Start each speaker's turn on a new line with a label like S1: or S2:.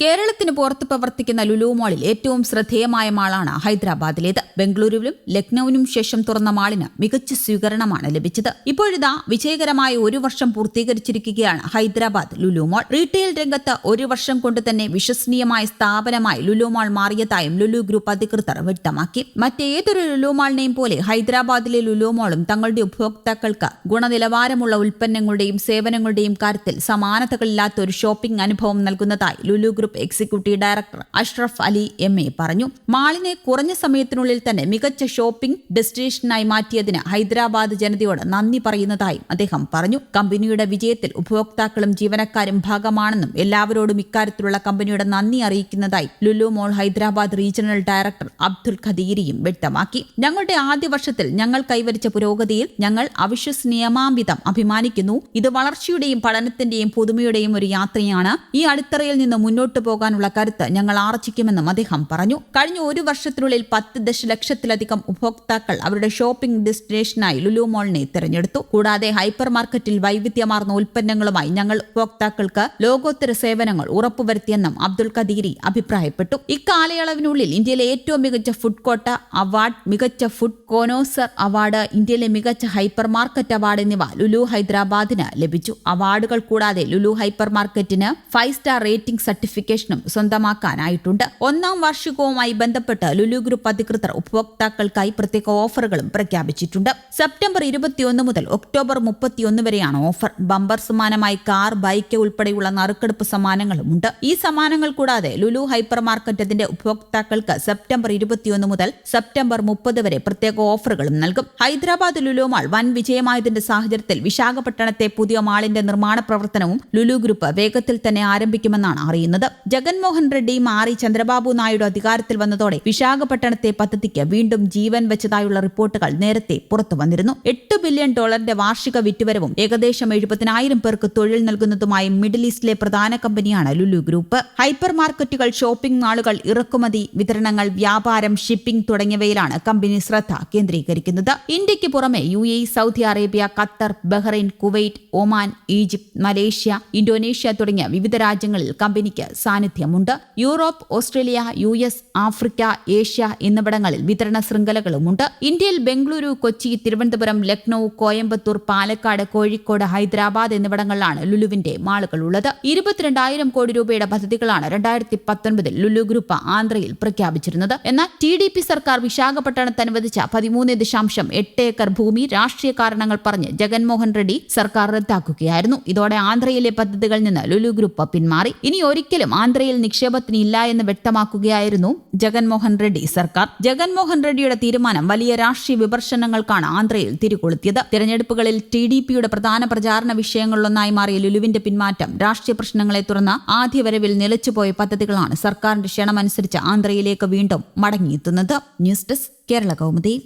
S1: കേരളത്തിന് പുറത്ത് പ്രവർത്തിക്കുന്ന ലുലു മാളിൽ ഏറ്റവും ശ്രദ്ധേയമായ മാളാണ് ഹൈദരാബാദിലേത്. ബംഗളൂരുവിലും ലക്നൌവിനും ശേഷം തുറന്ന മാളിന് മികച്ച സ്വീകരണമാണ് ലഭിച്ചത്. ഇപ്പോഴിതാ വിജയകരമായ ഒരു വർഷം പൂർത്തീകരിച്ചിരിക്കുകയാണ് ഹൈദരാബാദ് ലുലു മാൾ. റീറ്റെയിൽ രംഗത്ത് ഒരു വർഷം കൊണ്ട് തന്നെ വിശ്വസനീയമായ സ്ഥാപനമായി ലുലു മാൾ മാറിയതായും ലുലു ഗ്രൂപ്പ് അധികൃതർ വ്യക്തമാക്കി. മറ്റേതൊരു ലുലു മാളിനെയും പോലെ ഹൈദരാബാദിലെ ലുലു മാളും തങ്ങളുടെ ഉപഭോക്താക്കൾക്ക് ഗുണനിലവാരമുള്ള ഉൽപ്പന്നങ്ങളുടെയും സേവനങ്ങളുടെയും കാര്യത്തിൽ സമാനതകളില്ലാത്ത ഒരു ഷോപ്പിംഗ് അനുഭവം നൽകുന്നതായി Lulu group executive director Ashraf Ali M A പറഞ്ഞു. മാളിനെ കുറഞ്ഞ സമയത്തിനുള്ളിൽ തന്നെ മികച്ച ഷോപ്പിംഗ് ഡെസ്റ്റിനേഷനായി മാറ്റിയതിന് ഹൈദരാബാദ് ജനതയോട് നന്ദി പറയുന്നതായും അദ്ദേഹം പറഞ്ഞു. കമ്പനിയുടെ വിജയത്തിൽ ഉപഭോക്താക്കളും ജീവനക്കാരും ഭാഗമാണെന്നും എല്ലാവരോടും ഇക്കാര്യത്തിലുള്ള കമ്പനിയുടെ നന്ദി അറിയിക്കുന്നതായി Lulu mall Hyderabad regional director Abdul ഖദീരിയും വ്യക്തമാക്കി. ഞങ്ങളുടെ ആദ്യ വർഷത്തിൽ ഞങ്ങൾ കൈവരിച്ച പുരോഗതിയിൽ ഞങ്ങൾ അവിശ്വസനീയമാംവിധം അഭിമാനിക്കുന്നു. ഇത് വളർച്ചയുടെയും പഠനത്തിന്റെയും പുതുമയുടെയും ഒരു യാത്രയാണ്. ഈ അടിത്തറയിൽ നിന്ന് മുന്നോട്ട് പോകാനുള്ള കരുത്ത് ഞങ്ങൾ ആർജിക്കുമെന്നും അദ്ദേഹം പറഞ്ഞു. കഴിഞ്ഞ ഒരു വർഷത്തിനുള്ളിൽ പത്ത് ദശലക്ഷത്തിലധികം ഉപഭോക്താക്കൾ അവരുടെ ഷോപ്പിംഗ് ഡെസ്റ്റിനേഷനായി ലുലു മോളിനെ തിരഞ്ഞെടുത്തു. കൂടാതെ ഹൈപ്പർ മാർക്കറ്റിൽ വൈവിധ്യമാർന്ന ഉൽപ്പന്നങ്ങളുമായി ഞങ്ങൾ ഉപഭോക്താക്കൾക്ക് ലോകോത്തര സേവനങ്ങൾ ഉറപ്പുവരുത്തിയെന്നും അബ്ദുൽ കദീരി അഭിപ്രായപ്പെട്ടു. ഇക്കാലയളവിനുള്ളിൽ ഇന്ത്യയിലെ ഏറ്റവും മികച്ച ഫുഡ് കോട്ട അവാർഡ് മികച്ച ഫുഡ് കോനോസർ അവാർഡ് ഇന്ത്യയിലെ മികച്ച ഹൈപ്പർ മാർക്കറ്റ് അവാർഡ് എന്നിവ ലുലു ഹൈദരാബാദിന് ലഭിച്ചു. അവാർഡുകൾ കൂടാതെ ലുലു ഹൈപ്പർ മാർക്കറ്റിന് ഫൈവ് സ്റ്റാർ റേറ്റിംഗ് സർട്ടിഫിക്കേഷനും സ്വന്തമാക്കാനായിട്ടുണ്ട്. ഒന്നാം വാർഷികവുമായി ബന്ധപ്പെട്ട് ലുലു ഗ്രൂപ്പ് അധികൃതർ ഉപഭോക്താക്കൾക്കായി പ്രത്യേക ഓഫറുകളും പ്രഖ്യാപിച്ചിട്ടുണ്ട്. സെപ്റ്റംബർ ഇരുപത്തിയൊന്ന് മുതൽ ഒക്ടോബർ മുപ്പത്തിയൊന്ന് വരെയാണ് ഓഫർ. ബമ്പർ സമ്മാനമായി കാർ ബൈക്ക് ഉൾപ്പെടെയുള്ള നറുക്കെടുപ്പ് സമ്മാനങ്ങളുമുണ്ട് ഈ സമ്മാനങ്ങൾ കൂടാതെ ലുലു ഹൈപ്പർ മാർക്കറ്റ് അതിന്റെ ഉപഭോക്താക്കൾക്ക് സെപ്റ്റംബർ ഇരുപത്തിയൊന്ന് മുതൽ സെപ്റ്റംബർ മുപ്പത് വരെ പ്രത്യേക ഓഫറുകളും നൽകും. ഹൈദരാബാദ് ലുലു മാൾ വൻ വിജയമായതിന്റെ സാഹചര്യത്തിൽ വിശാഖപട്ടണത്തെ പുതിയ മാളിന്റെ നിർമ്മാണ പ്രവർത്തനവും ലുലു ഗ്രൂപ്പ് വേഗത്തിൽ തന്നെ ആരംഭിക്കുമെന്നാണ് അറിയുന്നത്. ജഗൻമോഹൻ റെഡ്ഡി മാറി ചന്ദ്രബാബു നായിഡു അധികാരത്തിൽ വന്നതോടെ വിശാഖപട്ടണത്തെ പദ്ധതിക്ക് വീണ്ടും ജീവൻ വെച്ചതായുള്ള റിപ്പോർട്ടുകൾ നേരത്തെ പുറത്തു വന്നിരുന്നു. എട്ട് ബില്യൺ ഡോളറിന്റെ വാർഷിക വിറ്റുവരവും ഏകദേശം എഴുപതിനായിരം പേർക്ക് തൊഴിൽ നൽകുന്നതുമായി മിഡിൽ ഈസ്റ്റിലെ പ്രധാന കമ്പനിയാണ് ലുലു ഗ്രൂപ്പ്. ഹൈപ്പർ മാർക്കറ്റുകൾ ഷോപ്പിംഗ് മാളുകൾ ഇറക്കുമതി വിതരണങ്ങൾ വ്യാപാരം ഷിപ്പിംഗ് തുടങ്ങിയവയിലാണ് കമ്പനി ശ്രദ്ധ കേന്ദ്രീകരിക്കുന്നത്. ഇന്ത്യയ്ക്ക് പുറമെ U A Saudi Arabia Qatar Bahrain Kuwait Oman Egypt Malaysia Indonesia തുടങ്ങിയ വിവിധ രാജ്യങ്ങളിൽ കമ്പനിക്ക് സാന്നിധ്യമുണ്ട്. Europe Australia U S Africa Asia എന്നിവിടങ്ങളിൽ വിതരണ ശൃംഖലകളുമുണ്ട്. ഇന്ത്യയിൽ ബംഗളൂരു കൊച്ചി തിരുവനന്തപുരം ലക്നൌ കോയമ്പത്തൂർ പാലക്കാട് കോഴിക്കോട് ഹൈദരാബാദ് എന്നിവിടങ്ങളിലാണ് ലുലുവിന്റെ മാളുകൾ ഉള്ളത് ഇരുപത്തിരണ്ടായിരം കോടി രൂപയുടെ പദ്ധതികളാണ് രണ്ടായിരത്തി പത്തൊൻപതിൽ ലുലു ഗ്രൂപ്പ് ആന്ധ്രയിൽ പ്രഖ്യാപിച്ചിരുന്നത്. എന്നാൽ ടി ഡി പി സർക്കാർ വിശാഖപട്ടണത്ത് അനുവദിച്ച പതിമൂന്ന് ദശാംശം എട്ട് ഏക്കർ ഭൂമി രാഷ്ട്രീയ കാരണങ്ങൾ പറഞ്ഞ് ജഗൻമോഹൻ റെഡ്ഡി സർക്കാർ റദ്ദാക്കുകയായിരുന്നു. ഇതോടെ ആന്ധ്രയിലെ പദ്ധതികളിൽ നിന്ന് ലുലു ഗ്രൂപ്പ് പിന്മാറി. ഇനി ഒരിക്കലും ആന്ധ്രയിൽ നിക്ഷേപത്തിന് ഇല്ല എന്ന് വ്യക്തമാക്കുകയായിരുന്നു ജഗൻമോഹൻ റെഡ്ഡി സർക്കാർ. ജഗൻമോഹൻ റെഡ്ഡിയുടെ തീരുമാനം വലിയ രാഷ്ട്രീയ വിമർശനങ്ങൾക്കാണ് ആന്ധ്രയിൽ തിരികൊളുത്തിയത്. തിരഞ്ഞെടുപ്പുകളിൽ ടി ഡി പിയുടെ പ്രധാന പ്രചാരണ വിഷയങ്ങളിലൊന്നായി മാറിയ ലുലുവിന്റെ പിന്മാറ്റം രാഷ്ട്രീയ പ്രശ്നങ്ങളെ തുടർന്ന് ആദ്യവരവിൽ നിലച്ചുപോയ പദ്ധതികളാണ് സർക്കാരിന്റെ ക്ഷണമനുസരിച്ച് ആന്ധ്രയിലേക്ക് വീണ്ടും മടങ്ങിയെത്തുന്നത്. News desk Kerala Kaumudi.